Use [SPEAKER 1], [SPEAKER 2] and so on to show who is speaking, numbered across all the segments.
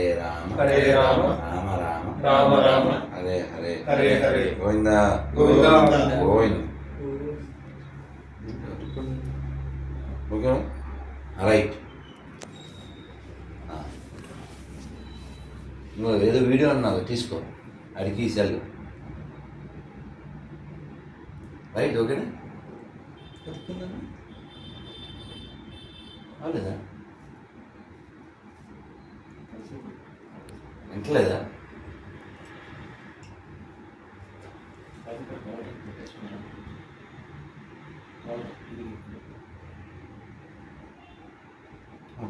[SPEAKER 1] Hare Rama
[SPEAKER 2] Hare Rama
[SPEAKER 1] Rama Rama
[SPEAKER 2] Rama. Rama
[SPEAKER 1] Hare Hare
[SPEAKER 2] Hare Hare
[SPEAKER 1] Govinda.
[SPEAKER 2] Govinda.
[SPEAKER 1] Govinda. Okay. Right. నువ్వు ఏదో video అన్నావు తీసుకో. అడిగి సెల్ రైట్ ఓకేనా? అవలేదా వింటలేదా?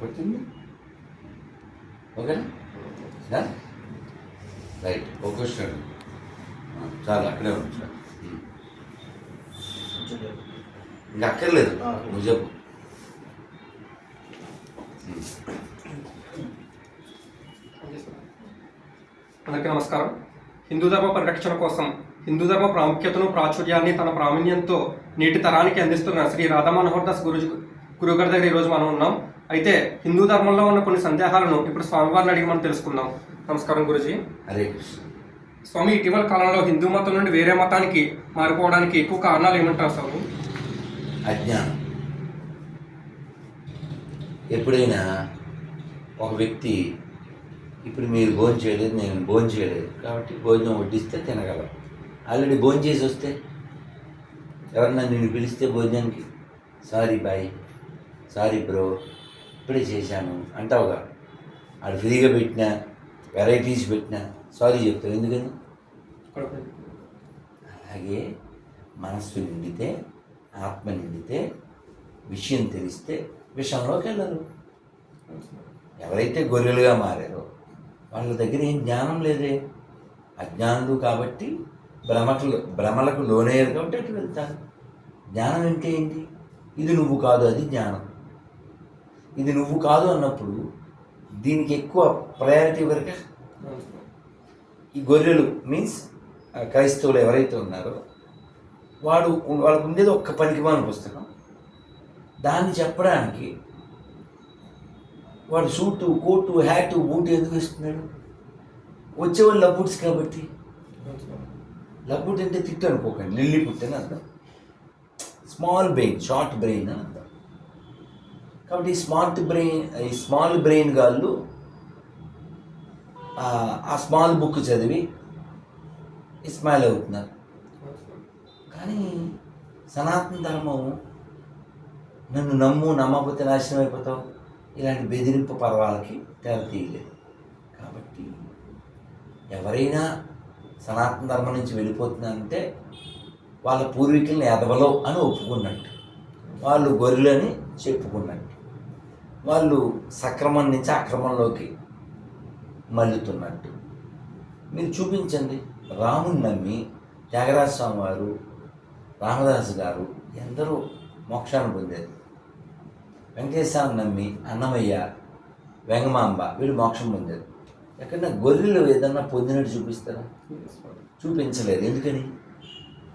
[SPEAKER 1] పడుతుంది. ఓకేనా? రైట్ ఒక క్వశ్చన్ చాలు అక్కడే సార్ ఇంకా అక్కర్లేదు. నువ్వు చెప్పు.
[SPEAKER 2] అందరికీ నమస్కారం. హిందూ ధర్మ పరిరక్షణ కోసం హిందూ ధర్మ ప్రాముఖ్యతను ప్రాచుర్యాన్ని తన ప్రావీణ్యంతో నేటి తరానికి అందిస్తున్న శ్రీ రాధా మనోహర్ దాస్ గురు గురుగారి దగ్గర ఈరోజు మనం ఉన్నాం. అయితే హిందూ ధర్మంలో ఉన్న కొన్ని సందేహాలను ఇప్పుడు స్వామివారిని అడిగి మనం తెలుసుకుందాం. నమస్కారం గురుజీ.
[SPEAKER 1] హరే కృష్ణ.
[SPEAKER 2] స్వామి ఇటీవల కాలంలో హిందూ మతం నుండి వేరే మతానికి మారిపోవడానికి ఎక్కువ కారణాలు ఏమంటారు స్వామి?
[SPEAKER 1] అజ్ఞానం. ఎప్పుడైనా ఒక వ్యక్తి ఇప్పుడు మీరు భోజనం చేయలేదు నేను భోజనం చేయలేదు. కాబట్టి భోజనం వడ్డిస్తే తినగలం. ఆల్రెడీ భోజనం చేసి వస్తే ఎవరన్నా నిన్ను పిలిస్తే భోజనానికి సారీ బాయ్ సారీ బ్రో ఇప్పుడే చేశాను. అంటావుగా. ఆడు ఫ్రీగా పెట్టినా వెరైటీస్ పెట్టినా సారీ చెప్తావు ఎందుకని? అలాగే మనస్సు నిండితే ఆత్మ నిండితే విషయం తెలిస్తే విషయంలోకి వెళ్ళరు. ఎవరైతే గొర్రెలుగా మారారో వాళ్ళ దగ్గర ఏం జ్ఞానం లేదే. అజ్ఞానులు కాబట్టి భ్రమకు భ్రమలకు లోనయ్యారు కాబట్టి అటు వెళ్తారు. జ్ఞానం అంటే ఏంటి? ఇది నువ్వు కాదు అది జ్ఞానం. ఇది నువ్వు కాదు అన్నప్పుడు దీనికి ఎక్కువ ప్రయారిటీ వరకు ఈ గొర్రెలు మీన్స్ క్రైస్తవులు ఎవరైతే ఉన్నారో వాడు వాళ్ళకు ఉండేది ఒక్క పనికిమాల పుస్తకం. దాన్ని చెప్పడానికి వాడు సూటు కోటు హ్యాటు బూటు ఎందుకు ఇస్తున్నాడు వచ్చేవాళ్ళు లబ్బుట్స్ కాబట్టి. లబ్బుట్ అంటే తిట్టు అనుకోకండి లిల్లీ పుట్టని అర్థం. స్మాల్ బ్రెయిన్ షార్ట్ బ్రెయిన్ అని అర్థం. కాబట్టి ఈ స్మార్ట్ బ్రెయిన్ ఈ స్మాల్ బ్రెయిన్ గాళ్ళు ఆ- స్మాల్ బుక్ చదివి స్మైల్ అవుతున్నారు. కానీ సనాతన ధర్మం నన్ను నమ్ము నమ్మకపోతే నాశనం అయిపోతావు. ఇలాంటి బెదిరింపు పర్వాలకి తెరతీయలేదు కాబట్టి ఎవరైనా సనాతన ధర్మం నుంచి వెళ్ళిపోతుందంటే వాళ్ళ పూర్వీకుల్ని ఎదవలో అని ఒప్పుకున్నట్టు వాళ్ళు గొర్రెలని చెప్పుకున్నట్టు వాళ్ళు సక్రమం నుంచి అక్రమంలోకి మళ్ళుతున్నట్టు. మీరు చూపించండి. రాముని నమ్మి త్యాగరాజ స్వామి వారు రామదాసు గారు ఎందరో మోక్షాన్ని పొందారు. వెంకటేశ్వరం నమ్మి అన్నమయ్య వెంగమాంబ వీళ్ళు మోక్షం పొందారు. ఎక్కడన్నా గొర్రెలు ఏదన్నా పొందినట్టు చూపిస్తారా? చూపించలేదు. ఎందుకని?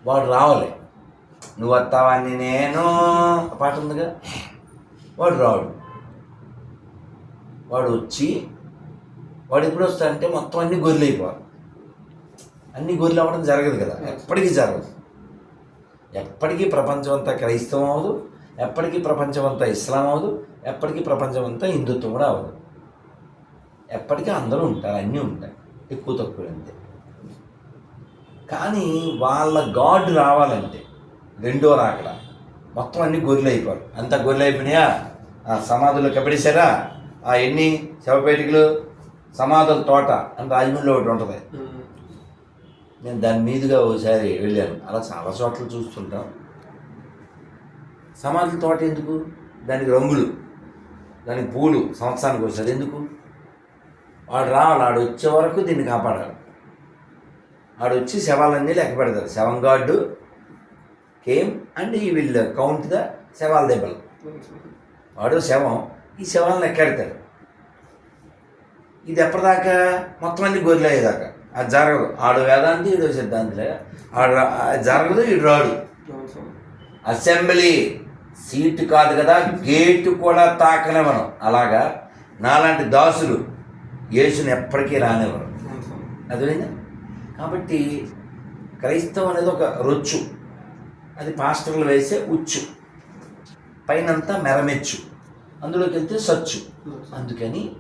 [SPEAKER 1] వాడు రావాలి. నువ్వు వస్తావని నేను పాట ఉందిగా. వాడు రాడు. వాడు వచ్చి వాడు ఎప్పుడు వస్తాడంటే మొత్తం అన్ని గొర్రెలు అయిపోవాలి. అన్ని గొర్రెలు అవ్వడం జరగదు కదా. ఎప్పటికీ జరగదు. ఎప్పటికీ ప్రపంచం అంతా క్రైస్తవం అవ్వదు. ఎప్పటికీ ప్రపంచం అంతా ఇస్లాం అవ్వదు ఎప్పటికీ ప్రపంచం అంతా హిందుత్వం కూడా అవ్వదు ఎప్పటికీ అందరూ ఉంటారు అన్నీ ఉంటాయి ఎక్కువ తక్కువ అంతే. కానీ వాళ్ళ గాడ్ రావాలంటే రెండో రాకడ. మొత్తం అన్ని గొర్రెలు అయిపోవాలి అంతా గొర్రెలు అయిపోయినాయా? ఆ సమాధులు కబడేశారా? ఆ ఎన్ని శవపేటికలు? సమాధుల తోట అని రాజమండ్రిలో ఒకటి ఉంటుంది. నేను దాని మీదుగా ఒకసారి వెళ్ళాను. అలా చాలా చోట్ల చూస్తుంటాం. సమాధుల తోట ఎందుకు? దానికి రంగులు దానికి పూలు సంవత్సరానికి వస్తుంది ఎందుకు? వాడు రావాలి ఆడు వచ్చే వరకు దీన్ని కాపాడాలి. ఆడు వచ్చి శవాలన్నీ లెక్క పెడతారు. శవం guard came and he will count the శవాల దెబ్బలు. వాడు శవం ఈ శవాలను లెక్కెడతాడు ఇది ఎప్పటిదాకా? మొత్తం అన్ని గొర్రెలు అయ్యేదాకా. అది జరగదు. ఆడు వేదాంతి ఈడు సిద్ధాంతిలే ఆడు జరగదు ఈడు రాడు. అసెంబ్లీ. సీటు కాదు కదా గేటు కూడా తాకనివ్వను. మనం అలాగా? నాలాంటి దాసులు యేసుని ఎప్పటికీ రానివ్వరు. అదే కాబట్టి క్రైస్తవం అనేది ఒక రొచ్చు. అది పాస్టర్లు వేసే ఉచ్చు. పైనంతా మెరమెచ్చు. అందులోకి వెళ్తే సచ్చు. అందుకని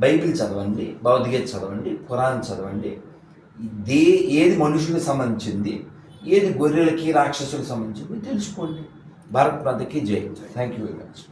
[SPEAKER 1] బైబిల్ చదవండి భౌతికత చదవండి ఖురాన్ చదవండి. దే ఏది మనుషులకు సంబంధించింది ఏది గొర్రెలకి రాక్షసులకు సంబంధించింది తెలుసుకోండి. भारत प्रांत की जय। Thank you very much